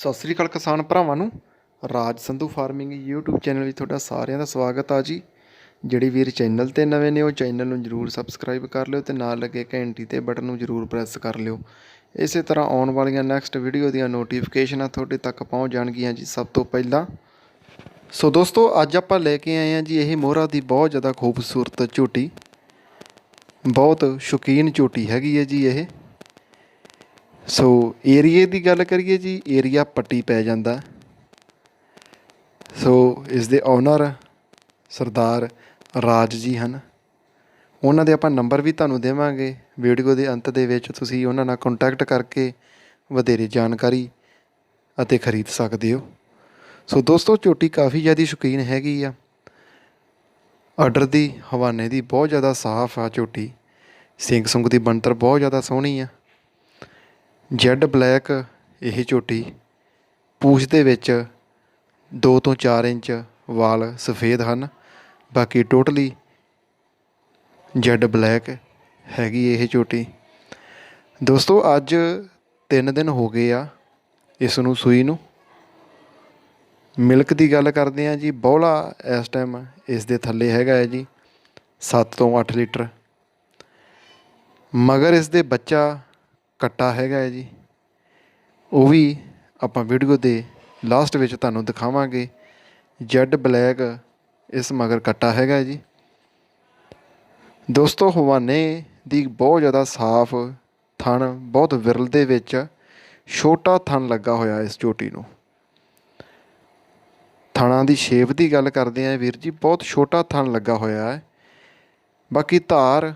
ਸਤਿ ਸ੍ਰੀ ਅਕਾਲ ਕਿਸਾਨ ਭਰਾਵਾਂ ਨੂੰ। Raj Sandhu farming YouTube channel ਵਿੱਚ ਤੁਹਾਡਾ ਸਾਰਿਆਂ ਦਾ ਸਵਾਗਤ ਆ ਜੀ। ਜਿਹੜੇ ਵੀਰ ਚੈਨਲ ਤੇ ਨਵੇਂ ਨੇ, ਉਹ ਚੈਨਲ ਨੂੰ ਜਰੂਰ ਸਬਸਕ੍ਰਾਈਬ ਕਰ ਲਿਓ ਤੇ ਨਾਲ ਲੱਗੇ ਘੰਟੀ ਤੇ ਬਟਨ ਨੂੰ ਜਰੂਰ ਪ੍ਰੈਸ ਕਰ ਲਿਓ। ਇਸੇ ਤਰ੍ਹਾਂ ਆਉਣ ਵਾਲੀਆਂ ਨੈਕਸਟ ਵੀਡੀਓ ਦੀਆਂ ਨੋਟੀਫਿਕੇਸ਼ਨਾਂ ਤੁਹਾਡੇ ਤੱਕ ਪਹੁੰਚ ਜਾਣਗੀਆਂ ਜੀ ਸਭ ਤੋਂ ਪਹਿਲਾਂ। ਸੋ ਦੋਸਤੋ, ਅੱਜ ਆਪਾਂ ਲੈ ਕੇ ਆਏ ਹਾਂ ਜੀ ਇਹ ਮੋਹਰਾ ਦੀ ਬਹੁਤ ਜ਼ਿਆਦਾ ਖੂਬਸੂਰਤ ਝੂਟੀ। ਬਹੁਤ ਸ਼ੌਕੀਨ ਝੂਟੀ ਹੈਗੀ ਹੈ ਜੀ ਇਹ। ਸੋ ਏਰੀਏ ਦੀ ਗੱਲ ਕਰੀਏ ਜੀ ਏਰੀਆ ਪੱਟੀ ਪੈ ਜਾਂਦਾ। ਸੋ ਇਸ ਦੇ ਓਨਰ ਸਰਦਾਰ ਰਾਜ ਜੀ ਹਨ। ਉਹਨਾਂ ਦੇ ਆਪਾਂ ਨੰਬਰ ਵੀ ਤੁਹਾਨੂੰ ਦੇਵਾਂਗੇ। ਵੀਡੀਓ ਦੇ ਅੰਤ ਦੇ ਵਿੱਚ ਤੁਸੀਂ ਉਹਨਾਂ ਨਾਲ ਕੰਟੈਕਟ ਕਰਕੇ ਵਧੇਰੇ ਜਾਣਕਾਰੀ ਅਤੇ ਖਰੀਦ ਸਕਦੇ ਹੋ। ਸੋ ਦੋਸਤੋ, ਝੋਟੀ ਕਾਫੀ ਜ਼ਿਆਦਾ ਸ਼ੌਕੀਨ ਹੈਗੀ ਆ। ਆਰਡਰ ਦੀ, ਹਵਾਨੇ ਦੀ ਬਹੁਤ ਜ਼ਿਆਦਾ ਸਾਫ਼ ਆ ਝੋਟੀ। ਸਿੰਘ ਸੁੰਗ ਦੀ ਬਣਤਰ ਬਹੁਤ ਜ਼ਿਆਦਾ ਸੋਹਣੀ ਆ। ਜੈੱਡ ਬਲੈਕ ਇਹ ਝੋਟੀ ਪੂਛ ਦੇ ਵਿੱਚ 2 ਤੋਂ 4 ਇੰਚ ਵਾਲ ਸਫੇਦ ਹਨ। ਬਾਕੀ ਟੋਟਲੀ ਜੈੱਡ ਬਲੈਕ ਹੈਗੀ ਇਹ ਝੋਟੀ। ਦੋਸਤੋ, ਅੱਜ 3 ਦਿਨ ਹੋ ਗਏ ਆ ਇਸ ਨੂੰ ਸੂਈ ਨੂੰ। ਮਿਲਕ ਦੀ ਗੱਲ ਕਰਦੇ ਆ ਜੀ, ਬੋਲਾ ਇਸ ਟਾਈਮ ਇਸ ਦੇ ਥੱਲੇ ਹੈਗਾ ਹੈ ਜੀ 7 ਤੋਂ 8 ਲੀਟਰ। ਮਗਰ ਇਸ ਦੇ ਬੱਚਾ ਕੱਟਾ ਹੈਗਾ ਹੈ ਜੀ। ਉਹ ਵੀ ਆਪਾਂ ਵੀਡੀਓ ਦੇ ਲਾਸਟ ਵਿੱਚ ਤੁਹਾਨੂੰ ਦਿਖਾਵਾਂਗੇ। ਜੈਡ ਬਲੈਕ ਇਸ ਮਗਰ ਕੱਟਾ ਹੈਗਾ ਜੀ। ਦੋਸਤੋ, ਹਵਾਨੇ ਦੀ ਬਹੁਤ ਜ਼ਿਆਦਾ ਸਾਫ਼ ਥਣ, ਬਹੁਤ ਵਿਰਲ ਦੇ ਵਿੱਚ ਛੋਟਾ ਥਣ ਲੱਗਾ ਹੋਇਆ ਇਸ ਝੋਟੀ ਨੂੰ। ਥਣਾਂ ਦੀ ਸ਼ੇਪ ਦੀ ਗੱਲ ਕਰਦੇ ਆਂ ਵੀਰ ਜੀ, ਬਹੁਤ ਛੋਟਾ ਥਣ ਲੱਗਾ ਹੋਇਆ ਹੈ। ਬਾਕੀ ਧਾਰ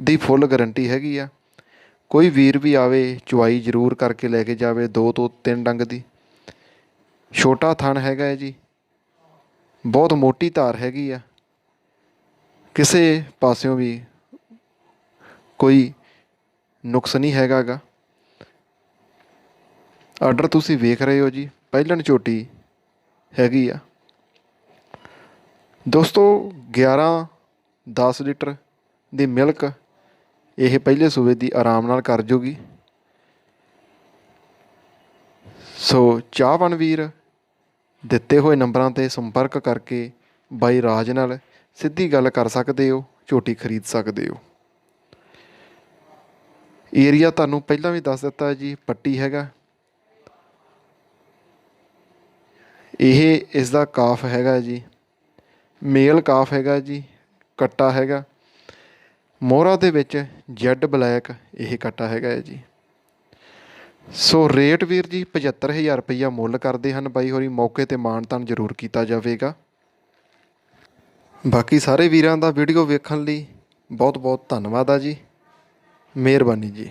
ਦੀ ਫੁੱਲ ਗਾਰੰਟੀ ਹੈਗੀ ਆ। ਕੋਈ ਵੀਰ ਵੀ ਆਵੇ, ਚੁਆਈ ਜ਼ਰੂਰ ਕਰਕੇ ਲੈ ਕੇ ਜਾਵੇ, ਦੋ ਤੋਂ ਤਿੰਨ ਡੰਗ ਦੀ। ਛੋਟਾ ਥਣ ਹੈਗਾ ਹੈ ਜੀ। ਬਹੁਤ ਮੋਟੀ ਧਾਰ ਹੈਗੀ ਆ। ਕਿਸੇ ਪਾਸਿਓਂ ਵੀ ਕੋਈ ਨੁਕਸ ਨਹੀਂ ਹੈਗਾਗਾ। ਆਰਡਰ ਤੁਸੀਂ ਵੇਖ ਰਹੇ ਹੋ ਜੀ, ਪਹਿਲਣ ਝੋਟੀ ਹੈਗੀ ਆ। ਦੋਸਤੋ 11 10 ਲੀਟਰ ਦੀ ਮਿਲਕ ਇਹ ਪਹਿਲੇ ਸੂਬੇ ਦੀ ਆਰਾਮ ਨਾਲ ਕਰ ਜੂਗੀ। ਸੋ ਚਾਹਵਾਨ ਵੀਰ, ਦਿੱਤੇ ਹੋਏ ਨੰਬਰਾਂ ਤੇ ਸੰਪਰਕ ਕਰਕੇ ਬਾਈ ਰਾਜ ਨਾਲ ਸਿੱਧੀ ਗੱਲ ਕਰ ਸਕਦੇ ਹੋ, ਝੋਟੀ ਖਰੀਦ ਸਕਦੇ ਹੋ। ਏਰੀਆ ਤੁਹਾਨੂੰ ਪਹਿਲਾਂ ਵੀ ਦੱਸ ਦਿੱਤਾ ਜੀ, ਪੱਟੀ ਹੈਗਾ। ਇਹ ਇਸ ਦਾ ਕਾਫ ਹੈਗਾ ਜੀ, ਮੇਲ ਕਾਫ ਹੈਗਾ ਜੀ, ਕੱਟਾ ਹੈਗਾ। ਮੋਹਰਾ ਦੇ ਵਿੱਚ ਜੈਡ ਬਲੈਕ ਇਹ ਕੱਟਾ ਹੈਗਾ ਹੈ ਜੀ। ਸੋ ਰੇਟ ਵੀਰ ਜੀ 75000 ਰੁਪਈਆ ਮੁੱਲ ਕਰਦੇ ਹਨ ਬਾਈ ਹੋਰੀ, ਮੌਕੇ ਤੇ ਮਾਨਤਾਨ ਜ਼ਰੂਰ ਕੀਤਾ ਜਾਵੇਗਾ। ਬਾਕੀ ਸਾਰੇ ਵੀਰਾਂ ਦਾ ਵੀਡੀਓ ਵੇਖਣ ਲਈ ਬਹੁਤ ਬਹੁਤ ਧੰਨਵਾਦ ਆ ਜੀ। ਮਿਹਰਬਾਨੀ ਜੀ।